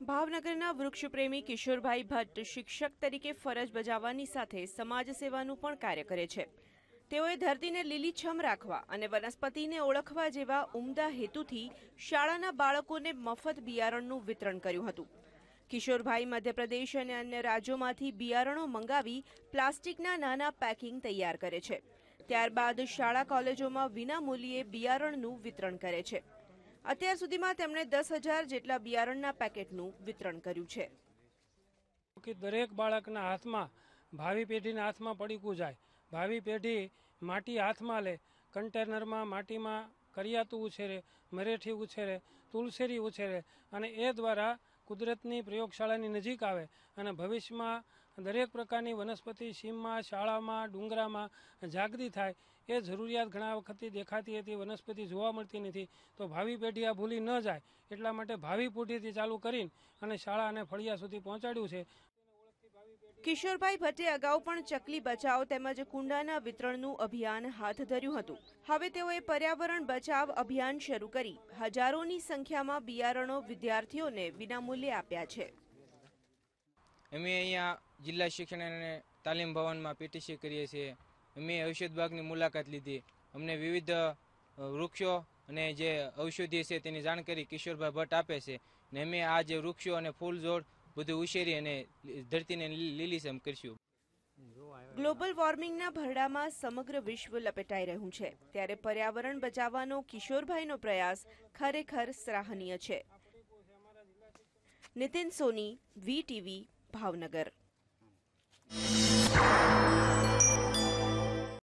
ભાવનગરના વૃક્ષપ્રેમી કિશોરભાઈ ભટ્ટ શિક્ષક તરીકે ફરજ બજાવવાની સાથે સમાજ સેવાનું પણ કાર્ય કરે છે. તેઓએ ધરતીને લીલીછમ રાખવા અને વનસ્પતિને ઓળખવા જેવા ઉમદા હેતુથી શાળાના બાળકોને મફત બિયારણનું વિતરણ કર્યું હતું. કિશોરભાઈ મધ્યપ્રદેશ અને અન્ય રાજ્યોમાંથી બિયારણો મંગાવી પ્લાસ્ટિકના નાના પેકિંગ તૈયાર કરે છે. ત્યારબાદ શાળા કોલેજોમાં વિનામૂલ્યે બિયારણનું વિતરણ કરે છે. અત્યાર સુધીમાં તેમણે દસ હજાર જેટલા બિયારણના પેકેટનું વિતરણ કર્યું છે. કે દરેક બાળકના હાથમાં, ભાવિ પેઢીના હાથમાં પડીકું જાય. ભાવિ પેઢી માટી હાથમાં લે, કન્ટેનરમાં માટીમાં કરિયાતું ઉછેરે, મરેઠી ઉછેરે, તુલસેરી ઉછેરે અને એ દ્વારા કુદરતની પ્રયોગશાળાની નજીક આવે અને ભવિષ્યમાં દરેક પ્રકારની વનસ્પતિ સીમમાં, શાળામાં, ડુંગરામાં જાગૃતિ થાય એ જરૂરિયાત ઘણા વખતથી દેખાતી હતી, વનસ્પતિ જોવા મળતી નથી. તો ભાવિ પેઢી આ ભૂલી ન જાય, એટલા માટે ભાવિ પેઢીથી ચાલુ કરીને અને શાળા અને ફળિયા સુધી પહોંચાડ્યું છે. કિશોરભાઈ ભટ્ટે અગાઉ પણ ચકલી બચાવ તેમજ કુંડાના વિતરણનું અભિયાન હાથ ધર્યું હતું. હવે તેઓએ પર્યાવરણ બચાવ અભિયાન શરૂ કરી. હજારોની સંખ્યામાં બિયારણો વિદ્યાર્થીઓને વિનામૂલ્યે આપ્યા છે. અમે અહીંયા જિલ્લા શિક્ષણ અને તાલીમ ભવનમાં પીટીસી કરીએ છીએ. અમે ઔષધ મુલાકાત લીધી. અમને વિવિધ વૃક્ષો અને જે ઔષધિ છે તેની જાણકારી કિશોરભાઈ ભટ્ટ આપે છે. ને અમે આ જે વૃક્ષો અને ફૂલ છોડ બધું ઉછેરી અને ધરતીને લી- લીલીછમ કરીશું. ગ્લોબલ વોર્મિંગના ભરડામાં સમગ્ર વિશ્વ લપેટાઈ રહ્યું છે. ત્યારે પર્યાવરણ બચાવવાનો કિશોરભાઈનો પ્રયાસ ખરેખર સરાહનીય છે. Nitin Soni, V TV Bhavnagar.